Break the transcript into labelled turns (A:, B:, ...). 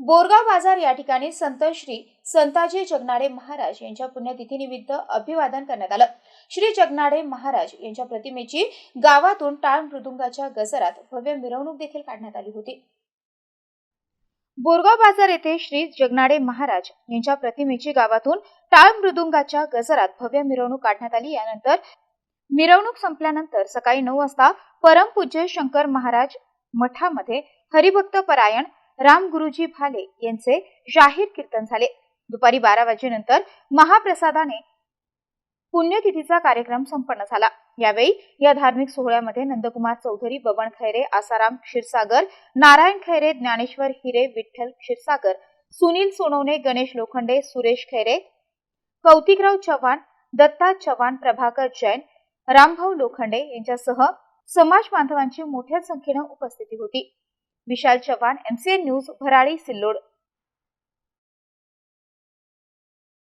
A: बोरगाव बाजार या ठिकाणी संत श्री संताजी जगनाडे महाराज यांच्या पुण्यतिथीनिमित्त अभिवादन करण्यात आलं. श्री जगनाडे महाराज यांच्या प्रतिमेची गावातून टाळ मृदुंगाच्या गजरात भव्य मिरवणूक देखील काढण्यात आली होती. बोरगाव बाजार येथे श्री जगनाडे महाराज यांच्या प्रतिमेची गावातून टाळ मृदुंगाच्या गजरात भव्य मिरवणूक काढण्यात आली. यानंतर मिरवणूक संपल्यानंतर सकाळी नऊ वाजता परमपूज्य शंकर महाराज मठामध्ये हरिभक्त परायण राम गुरुजी भाले यांचे जाहीर कीर्तन झाले. दुपारी बारा वाजेनंतर महाप्रसादाने पुण्यतिथीचा कार्यक्रम संपन्न झाला. यावेळी या धार्मिक सोहळ्यामध्ये नंदकुमार चौधरी बबन खैरे आसाराम क्षीरसागर नारायण खैरे ज्ञानेश्वर हिरे विठ्ठल क्षीरसागर सुनील सोनवणे गणेश लोखंडे सुरेश खैरे कौतिकराव चव्हाण दत्ता चव्हाण प्रभाकर जैन रामभाऊ लोखंडे यांच्यासह समाज बांधवांची मोठ्या संख्येनं उपस्थिती होती. Vishal Chavan MCN news Bharadi Sillod.